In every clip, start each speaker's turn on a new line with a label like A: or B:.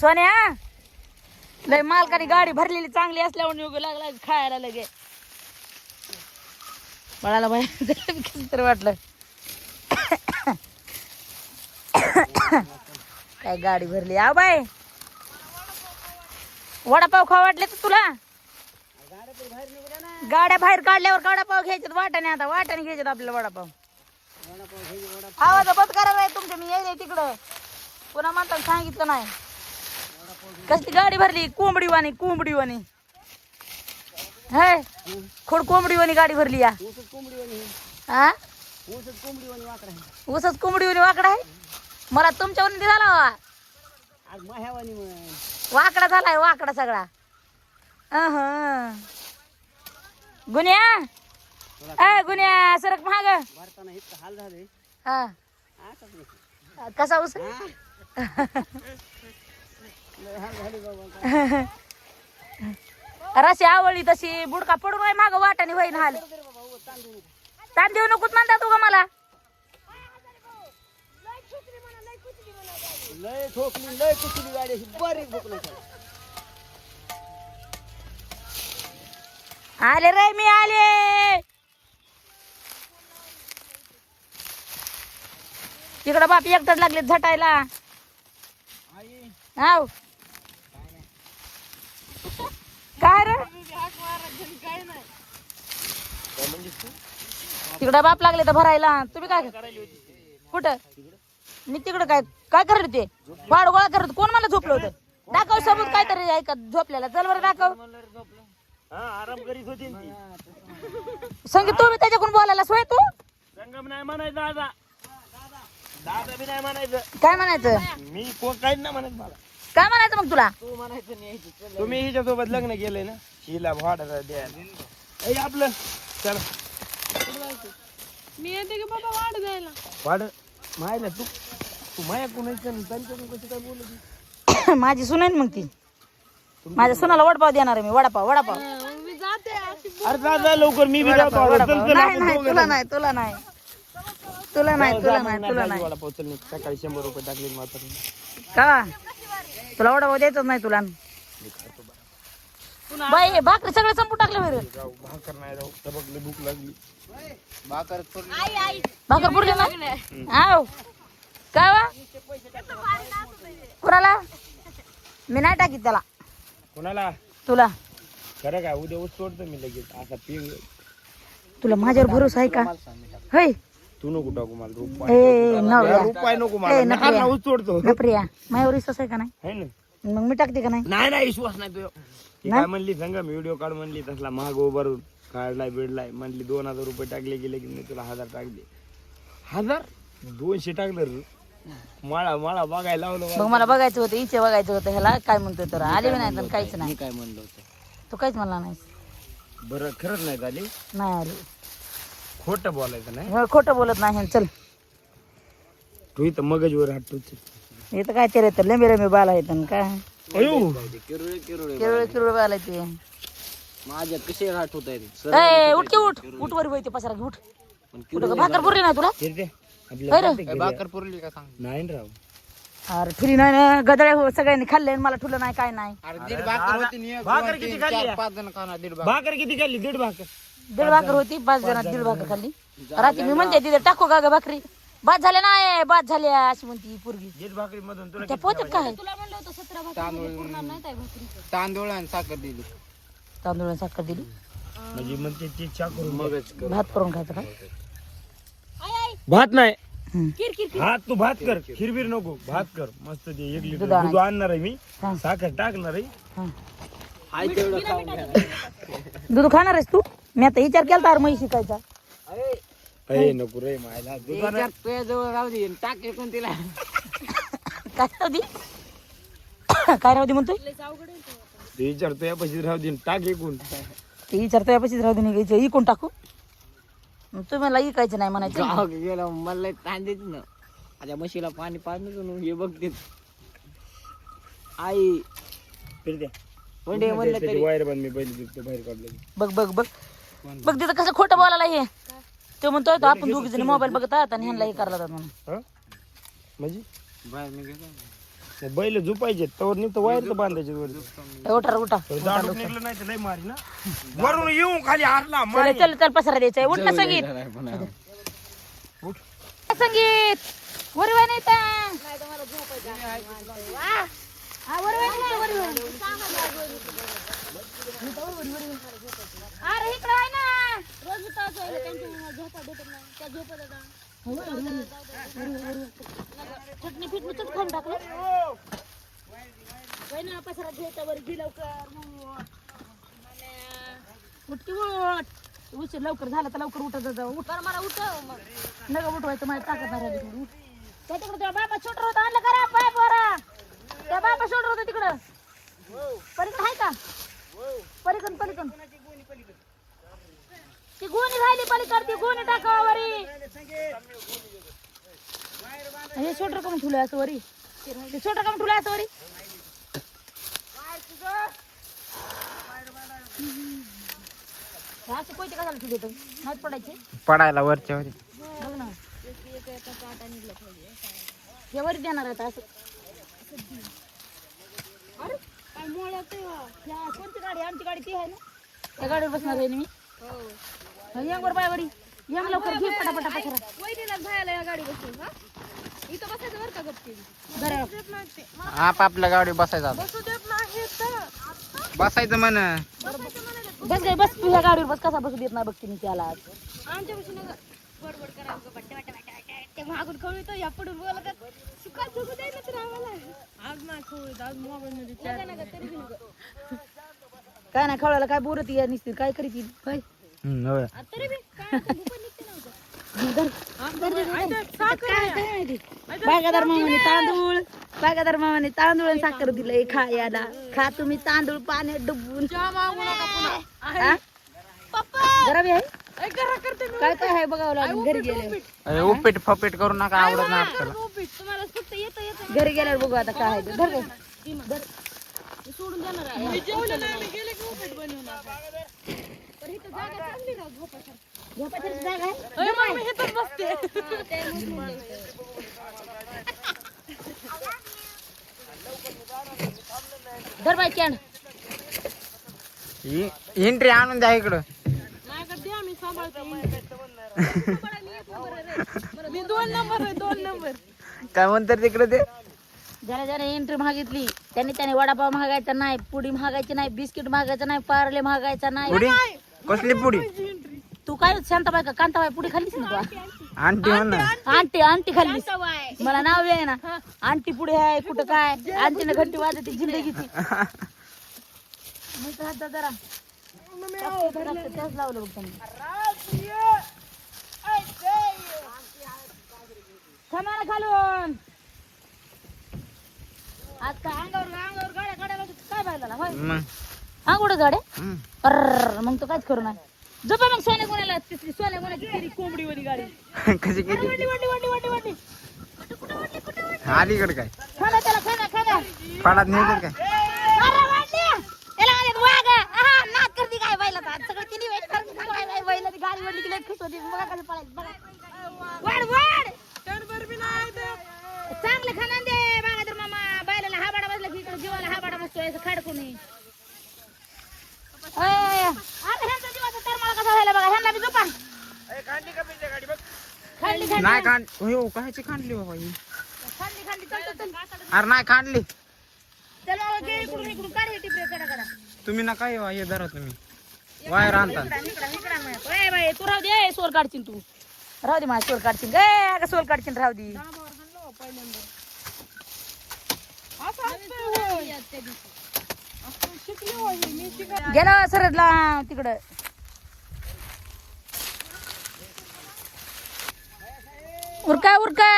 A: सोन्या लय मालकाने गाडी भरलेली चांगली असल्यावर योग लागला खायला लगे. बळाला बाई तर वाटलं. काय गाडी भरली? आ बाय वडापाव खावा वाटले तर तुला? गाड्या बाहेर काढल्यावर वडापाव घ्यायचे वाटाने आता वाटाने घ्यायचे आपल्याला वडापाव. आवाज बंद करा तुमच्या मी येईल तिकडं. पुन्हा म्हणताना सांगितलं नाही. कसली गाडी भरली? कोंबडीवाणी कोंबडीवाणी. हे खोड कोंबडीवाणी गाडी भरली या. हा
B: ऊसच कोंबडीवाणी वाकडा आहे.
A: मला तुमच्यावरून झाला वाकडा झालाय वाकडा सगळा. अहं. गुन्ह्या? गुन्ह्या सरक महाग हा. कसा
B: बाबा
A: रशी आवळली तशी बुडका पडून आहे माग वाटाने होईन हाल. ताण देऊ नकोच म्हणता तू का मला.
B: लय ठोकली लय कुचली गाडी अशी बरीच भूक नाही
A: आले रे मी आले. तिकडं बाप एकटाच लागले झटायला. हाव. काय रे? तिकडं बाप लागले तर भरायला. तुम्ही काय कुठं? मी तिकडं काय काय करत ते वाड गोळा करत कोण मला झोपलं होतं? दाखव सबूत काय तरी ऐका झोपलेला. चल बरं दाखव.
B: आराम करीत होती ना ती.
A: संगीत तुम्ही त्याच्याकडून बोलायला सोय तू?
B: संगम नाही म्हणायचं दादा. दादा बी नाही म्हणायचं.
A: काय म्हणायचं?
B: मी कोण काहीच नाही म्हणायचं मला.
A: काय म्हणायचं मग तुला?
B: तू म्हणायचं नाही तुम्ही हिच्यासोबत लग्न केलंय ना? हिला भाडा द्यायला आपलं. चल.
C: मी येते की बाबा वाढ द्यायला
B: भाड मायला तू तू माया कोणाचं त्यांच्याकडून कसं काय बोलत
A: माझी सुन आहे ना मग ती. माझ्या सुनाला वडापाव देणार आहे मी वडापाव वडापाव.
C: मी जाते
B: अरे जा जा लवकर मी बी जातो
A: नाही तुला. नाही तुला नाही. तुला नाही तुला नाही
B: नाही
A: तुला नाही.
B: सकाळी शंभर रुपये टाकले मात्र
A: का? तुला वडापाव द्यायचंच नाही तुला. बाई हे भाकरी सगळं संपून टाकलं बरं.
B: जाऊ भाकर नाही भूक लागली.
A: भाकर पुरली ना? आव. काय वा? कुणाला? मी नाही टाकीत त्याला.
B: कोणाला?
A: तुला.
B: खरं काय उद्या ऊस सोडतो मी लगेच. असा पी
A: तुला माझ्यावर भरोसा आहे का? होय.
B: तू नको टाकू मला रुपये.
A: ए नवऱ्या.
B: रुपये नको
A: ए,
B: मला सोडतो
A: न प्रिया माझ्यावर विश्वास आहे का नाही?
B: है ना?
A: मग मी टाकते का नाही?
B: नाही नाही विश्वास नाही तुझ्या ती काय म्हणली सांग मी व्हिडिओ काढ म्हणली तसला महाग उभारून काढलाय बिडलाय. म्हणली दोन हजार रुपये टाकले गेले की मी तुला हजार टाकले. हजार? दोनशे टाकलं रे. माळा माळा बघायला लावलं
A: मग मला बघायचं होतं इथे बघायचं होतं ह्याला काय म्हणतोय तर. आले बी नाही तर काहीच नाही.
B: काय म्हणलं होतं?
A: तू काहीच म्हणला नाही
B: बरं खरंच नाही झाली?
A: नाही आली.
B: खोटं बोलायचं नाही.
A: हो, खोटं बोलत नाही. चल.
B: तू इथं मगजवर हात
A: इथं काय ते तर लेंबे रेंबे बाल आहेत आणि काय?
B: अयो.
A: किरळ किरळ बाल आहे ते.
B: माझ्या कसे हात होत
A: ए, उठ की उठ. उठ वर पसारा घे, उठ. भाकर पुरली नाही तुला? होय रे.
B: भाकर पुरली का सांग? नाही ना राव.
A: अरे नाही ना. गदळ्या हो सगळ्यांनी खाल्ले आणि मला ठुलं नाही काय नाही.
B: भाकर किती खाल्ली भाकर किती खाल्ली? दीड भाकर.
A: दीड भाकर होती पाच जणात दीड भाकर खाल्ली. रात्री मी म्हणते तिथे टाकू का ग भाकरी? बाद झाल्या नाही बाद झाल्या अशी म्हणती ही पोरगी.
B: दीड भाकरी मधून तुला
A: त्या पोत्यात काय?
C: तुला म्हणलं होतं सतरा भाकरी पुरणार नाही काय भाकरी.
D: तांदूळ आणि साखर दिली.
A: तांदूळ आणि साखर दिली.
B: म्हणजे मग ते चा करून मगच
A: भात करून खायचं का?
B: भात नाही.
A: हम्म.
C: किर किर
B: भात तू भात कर. खिरबीर नको. भात कर. मस्त ते एक लिटर
A: दूध
B: आणणार आहे मी.
A: हा.
B: साखर टाकणार आहे.
A: हा.
B: हाय तेवढं खाऊन घ्या.
A: दूध खाणार आहेस तू? मी आता विचार केला तर म्हैस शिकायचा.
B: अरे नको रे मायला. दुकानात
D: तुझ्याजवळ राहू दे टाक एकूण तिला.
A: काय राहू दे? काय राहू दे म्हणतोय?
B: ते विचारतो या पैसे राहू दे टाक एकूण.
A: ते विचारतो यापाशीच राहू दे निघायचं इकून टाकू. मग मला इकायचं नाही म्हणायचं.
D: गाव गेला मला लय ताण देत ना. आता म्हशीला पाणी पाजून हे बघते. आई
B: फिर द्या
D: म्हणजे म्हणलं
B: त्याची
D: तरी.
B: वायर बंद मी पहिली बाहेर काढलं
A: बघ बघ बघ. बघ तिथं कसं खोटं बोलायला हे. तो म्हणतोय तो आपण दोघी जणी मोबाईल बघत आहात आणि ह्यांना हे करायला म्हणून.
B: हा? म्हणजे? मग बैल झोपायचे तवर नुसतं वायर तर बांधायचे वर
A: उठा उठा.
B: दाडूक निघलं नाही तर लय मारी ना. वरून येऊन खाली हारला
A: चल
B: मारी.
A: चल चल पसरा द्यायचा. उठ ना संगीत.
B: उठ.
A: संगीत. वरवा नाही अरे इकडं आहे ना.
C: रोज उठायचं आहे, त्यांच्या झोपा भेटत नाही. त्या झोपत आता
A: चटणी फिटणी तूच खाऊन टाकलं
C: बहिणीला पसरा घ्यायचा वर घे लवकर. मग
A: उठ. उठ उशीर लवकर झाला तर लवकर उठत जाऊ. उठ.
C: बरं मला मग.
A: नका उठवायचं माझ्या ताकद नाही राहिली उठ. त्याच्याकडे तुझ्या बाबा छोटर होता आणलं करा पाय पोरा? त्या बाबा छोटर होतं तिकडं. पलीकडं आहे का? पलीकडून पलीकडून. ती गोणी राहिली पलीकड ती गोणी टाकावा वरी. हे छोटर कमी ठुलं असं वरी. ते छोटर कमी ठुलं असं वरी. असं कोयते कशाला ठेवतो नाही पडायचे?
D: पडायला वरच्या वर.
A: बघ ना. हे वरी देणार आता असं. अरे कोणती गाडी आमची गाडी ती आहे ना त्या गाडीवर बसणार आहे ना मी हा, बाय या लवकर घे पटापटा पसरा
C: वहिनीला जायला या गाडी बसून हा इथं बसायचं बरं का गप्पी
D: आप आपल्या गाडी बसायचा
C: बसू देत नाही तर
D: बसायचं म्हण.
A: बस गे बस तुझ्या गाडीवर बस कसा बसू देत नाही बघते मी त्याला
C: आमच्या बसून बडबड करायचं बट्टे बट्टे बट्टे ते मागून खवळीतो या पुढून बोलत आज नाही आज मोबाईल मध्ये.
A: काय नाही खवळायला काय बोलत या निसतील काय करीत येईल? काय धर. काय काय माहिती? बागादार मामाने तांदूळ बागादार मामाने तांदूळ आणि साखर दिलंय खायला खा तुम्ही तांदूळ पाण्यात डुबून. हा? काय काय आहे बघावं लागेल घरी
D: अरे, उपीट फपीट करू नका आवडत नाही आपल्याला
C: तुम्हाला फक्त येतं येतं
A: घरी गेल्यावर बघू आता काय आहे. धर गं.
C: ते सोडून जाणार आहे मी जेवलं नाही मी गेले की उपीट बनवून आता. तर इथं जागा चांगली राव झोपासाठी.
A: झोपायची जागा आहे.
C: मी इथंच बसते.
A: धर बाई कॅन्ड
D: एंट्री आणून द्या इकडं.
C: मी सांभाळते. मी दोन नंबर आहे दोन नंबर.
D: काय म्हणतात तिकडे ते?
A: ज्याला ज्याने एंट्री मागितली त्यांनी त्याने वडापाव मागायचा नाही पुडी मागायची नाही बिस्किट मागायचं नाही पार्ले मागायचा नाही.
D: पुडी? कसली पुडी?
A: तू काय शांताबाई का कांताबाई पुडी खाल्लीस ना तू?
D: आंटी म्हण ना.
A: आंटी आंटी खाल्लीस. मला नाव आहे ना. आंटी पुढे आहे कुठं काय? आंटीनं घंटी वाजती जिंदगीची मग तर हात जरा. त्याच लावलं बघ त्यांनी. थांबा ना खालून आज काय अंगावर अंगावर गाड्या गाड्या काय पाहिलं होय.
D: मग.
A: अंगोड गाड्या. अर्र मग तो काहीच करू नाही झोपा मग सोन्या कोणाला. तिसरी सोन्या कोणाची तरी कोंबडी वाली गाडी.
D: कशी
A: अरे वाटी वाटी वाटी वाटी वाटी
D: अलीकडे काय?
A: खाना त्याला खाना खाना
D: पाडात नेतात काय?
A: अरे वाटी त्याला म्हणत वागा आहा नाक करते काय बायला तर सगळं तिने वेट करते काय बाय बायला ती गाडी वडली की लय खुश होती. बघा कसं पळायचं बघा. वाढ वाढ चांगलं खाना दे बघा तर मामा बायला हाबाडा बसला की इकडे जीवाला हाबाडा बसतोय असं खाडकून अरे ह्यांचा जीवाचा तर मला कसा व्हायला बघा ह्यांना बी झोपा खांडी खांडी
D: नाही खांड हो कायची खांडली बाबा ही?
A: खांडी खांडी चल चल चल.
D: अरे नाही खांडली.
A: चल बाबा घे इकडून इकडून काढ हे टिपरे करा करा
D: तुम्ही ना काय हे धरा तुम्ही. वायर आणता.
A: तू राहू दे सोल काढशील तू. राहू दे माझ्या सोल काढशील. गे सोल काढशील राहू दे. गेला सरदला तिकडं. उरका उरका.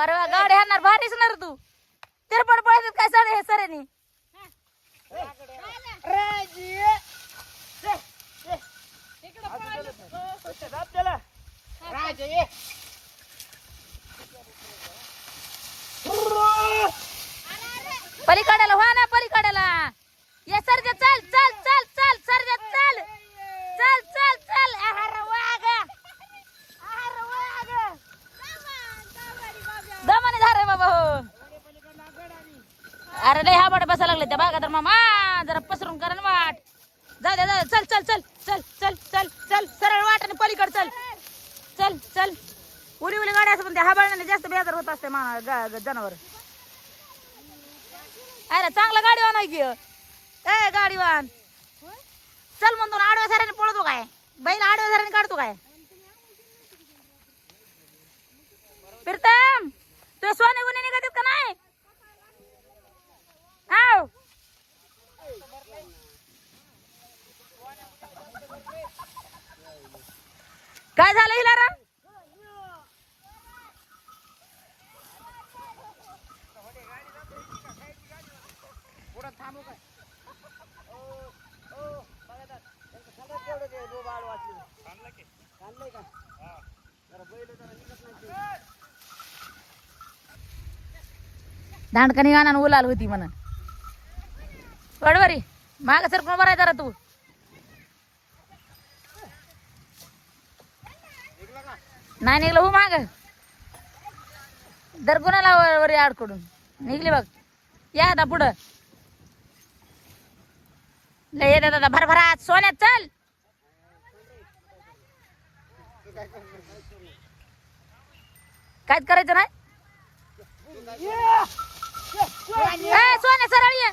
A: परवा गाडी हाणार भारीच नर तू. तिरपड पळत काय सडे हे सरेनी? पलीकड्याला व्हा ना पलीकड्याला. ये सर चल चल चल. मामा. जरा पसरून करा ना वाट. जाऊ दे जाऊ चल चल चल चल चल चल चल. सरळ वाट आणि पलीकड चल. चल चल. उरी उली गाडी असं हा त्या हाबाळण्याने जास्त बेजार होत असते मा जनावर. अरे चांगला गाडीवान आहे की. ए गाडीवान. चल म्हणतो ना आडव्या साऱ्याने पळतो काय? बैल आडव्या साऱ्याने काढतो काय? प्रीतम तुझ्या सोने गुन्हे निघतात का नाही? आव. काय झालं हिलारा दांडकणी गाणं उलाल होती म्हणून. वडवरी माग सरकून बराय जरा तू. नाही निघलं हो माग. दर कुणाला वरी आडकडून. निघली बघ. या आता पुढं. लय येत दादा भरभरात सोन्यात चल. कायच करायचं नाही. सोन्या सरळ ये.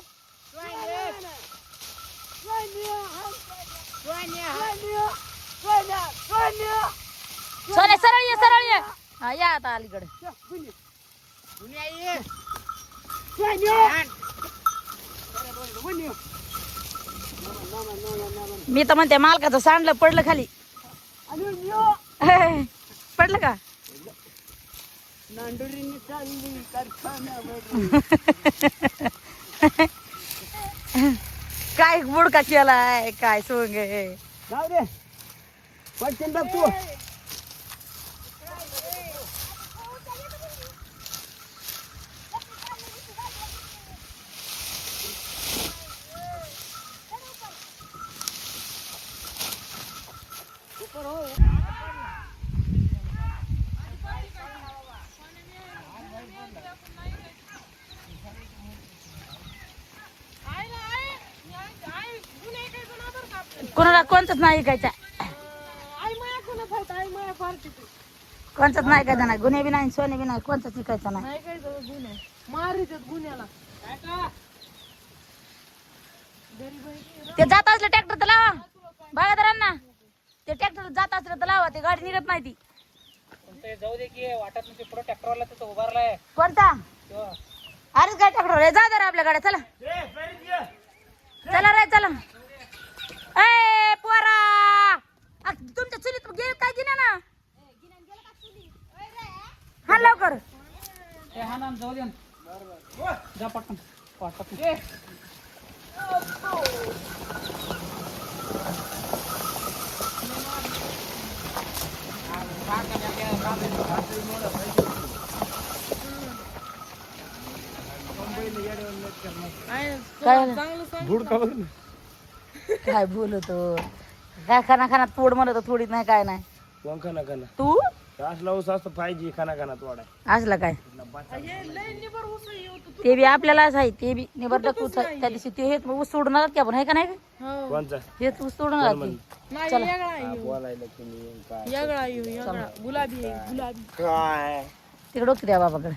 A: सोन्या सरळ ये सरळ ये. हा या आता अलीकडे. मी तर म्हणते मालकाचं सांडलं पडलं खाली. पडलं का? काय बुडका केलाय? काय सोंग
B: जाऊ दे. पटकन बघ तू
A: कोणाला कोणतंच नाही ऐकायचं.
C: आई माया कोणा फालत आई माया फालत
A: कोणतंच नाही ऐकायचं नाही. गुन्हे बी नाही सोने बी नाही कोणतंच ऐकायचं नाही. ते जात असलं ट्रॅक्टर तर लावा. बागादारांना ते ट्रॅक्टर जात असलं तर लावा. ते गाडी निघत नाही ती.
D: जाऊ दे की वाटत नाही पुढे ट्रॅक्टरवाला तिथं उभारलाय.
A: कोणता? अरेच काय ट्रॅक्टर रे जा जरा आपल्या गाड्या. चला. चला रे चला. ए पोरा! आ, तुमच्या चुलीत गेल काय की ना? हा लवकर.
D: हा ना जाऊ दे जा पटकन. वाटत
A: काय
B: का बघ ना.
A: काय बोलतो? काय खाना खाना तोड म्हणत थोडी नाही काय नाही.
B: कोण खाना खाना
A: तू?
B: असला ऊस असतो पाहिजे खाना खाना तोडाय
A: असला काय? ते बी आपल्यालाच आहे ते बी निबर डकूच आहे. त्या दिवशी ते हेच ऊस सोडणार की आपण हे का नाही?
B: कोणचा?
A: हेच ऊस सोडणार की
B: हा, बोलायला तुम्ही काय
C: गुलाबी गुलाबी.
B: काय?
A: तिकडे डोकी द्या बाबाकडे.